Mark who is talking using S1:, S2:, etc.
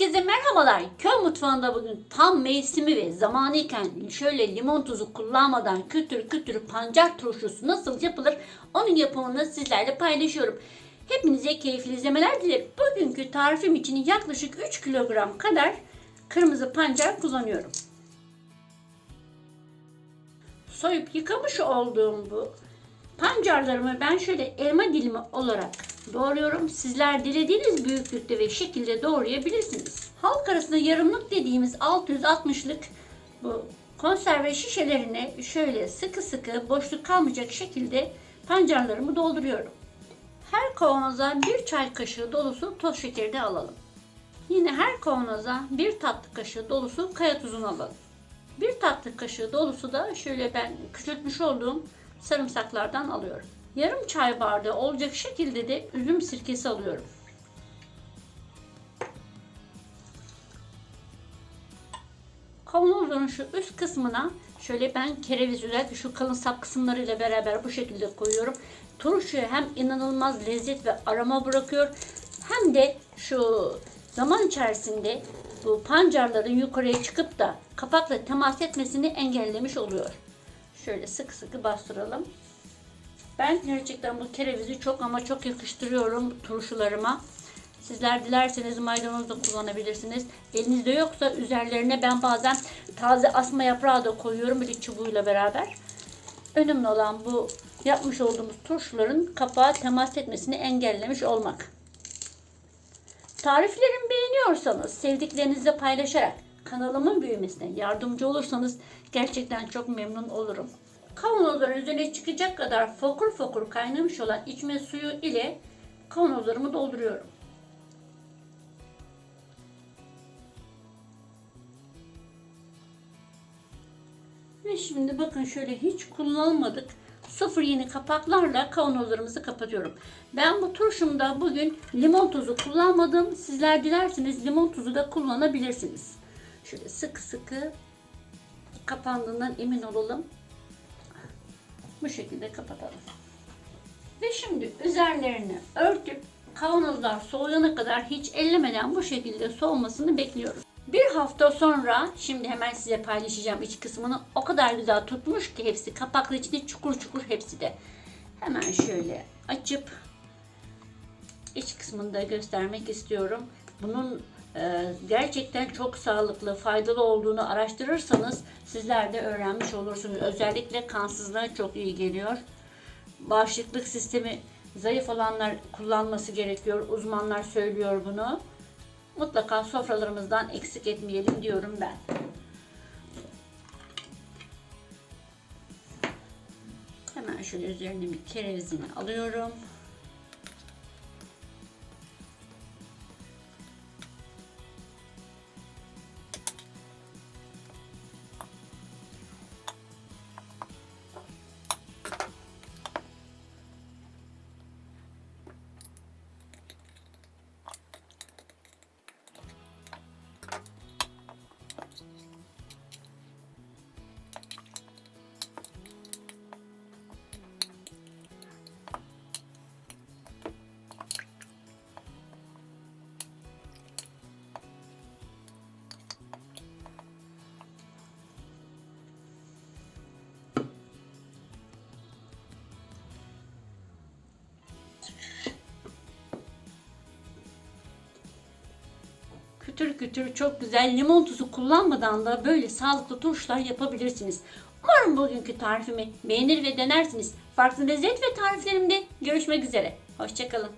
S1: Herkese merhabalar. Köy mutfağında bugün tam mevsimi ve zamanı iken şöyle limon tuzu kullanmadan kütür kütür pancar turşusu nasıl yapılır onun yapımını sizlerle paylaşıyorum. Hepinize keyifli izlemeler dilerim. Bugünkü tarifim için yaklaşık 3 kilogram kadar kırmızı pancar kullanıyorum. Soyup yıkamış olduğum bu Pancarlarımı ben şöyle elma dilimi olarak doğruyorum. Sizler dilediğiniz büyüklükte ve şekilde doğrayabilirsiniz. Halk arasında yarımlık dediğimiz 660'lık bu konserve şişelerine şöyle sıkı sıkı boşluk kalmayacak şekilde pancarlarımı dolduruyorum. Her kavanoza bir çay kaşığı dolusu toz şekeri de alalım. Yine her kavanoza bir tatlı kaşığı dolusu kaya tuzunu alalım. Bir tatlı kaşığı dolusu da şöyle ben küçültmüş olduğum sarımsaklardan alıyorum. Yarım çay bardağı olacak şekilde de üzüm sirkesi alıyorum. Kavanozun şu üst kısmına şöyle ben kereviz özellikle şu kalın sap kısımlarıyla beraber bu şekilde koyuyorum. Turşuya hem inanılmaz lezzet ve aroma bırakıyor hem de şu zaman içerisinde bu pancarların yukarıya çıkıp da kapakla temas etmesini engellemiş oluyor. Şöyle sık sıkı bastıralım. Ben gerçekten bu kerevizi çok ama çok yakıştırıyorum turşularıma. Sizler dilerseniz maydanoz da kullanabilirsiniz. Elinizde yoksa üzerlerine ben bazen taze asma yaprağı da koyuyorum bir çubuğuyla beraber. Önemli olan bu yapmış olduğumuz turşuların kapağa temas etmesini engellemiş olmak. Tariflerimi beğeniyorsanız sevdiklerinizle paylaşarak kanalımın büyümesine yardımcı olursanız gerçekten çok memnun olurum. Kavanozların üzerine çıkacak kadar fokur fokur kaynamış olan içme suyu ile kavanozlarımı dolduruyorum. Ve şimdi bakın şöyle hiç kullanmadık. Sıfır yeni kapaklarla kavanozlarımızı kapatıyorum. Ben bu turşumda bugün limon tuzu kullanmadım. Sizler dilerseniz limon tuzu da kullanabilirsiniz. Şöyle sıkı sıkı kapandığından emin olalım. Bu şekilde kapatalım. Ve şimdi üzerlerini örtüp kavanozlar soğuyana kadar hiç ellemeden bu şekilde soğumasını bekliyoruz. Bir hafta sonra şimdi hemen size paylaşacağım iç kısmını. O kadar güzel tutmuş ki hepsi kapaklı içinde çukur çukur hepsi de. Hemen şöyle açıp iç kısmını da göstermek istiyorum. Bunun gerçekten çok sağlıklı, faydalı olduğunu araştırırsanız sizler de öğrenmiş olursunuz. Özellikle kansızlığa çok iyi geliyor. Bağışıklık sistemi zayıf olanlar kullanması gerekiyor. Uzmanlar söylüyor bunu. Mutlaka sofralarımızdan eksik etmeyelim diyorum ben. Hemen şöyle üzerine bir kerevizini alıyorum. Kütür kütür çok güzel limon tuzu kullanmadan da böyle sağlıklı turşular yapabilirsiniz. Umarım bugünkü tarifimi beğenir ve denersiniz. Farklı lezzet ve tariflerimde görüşmek üzere. Hoşçakalın.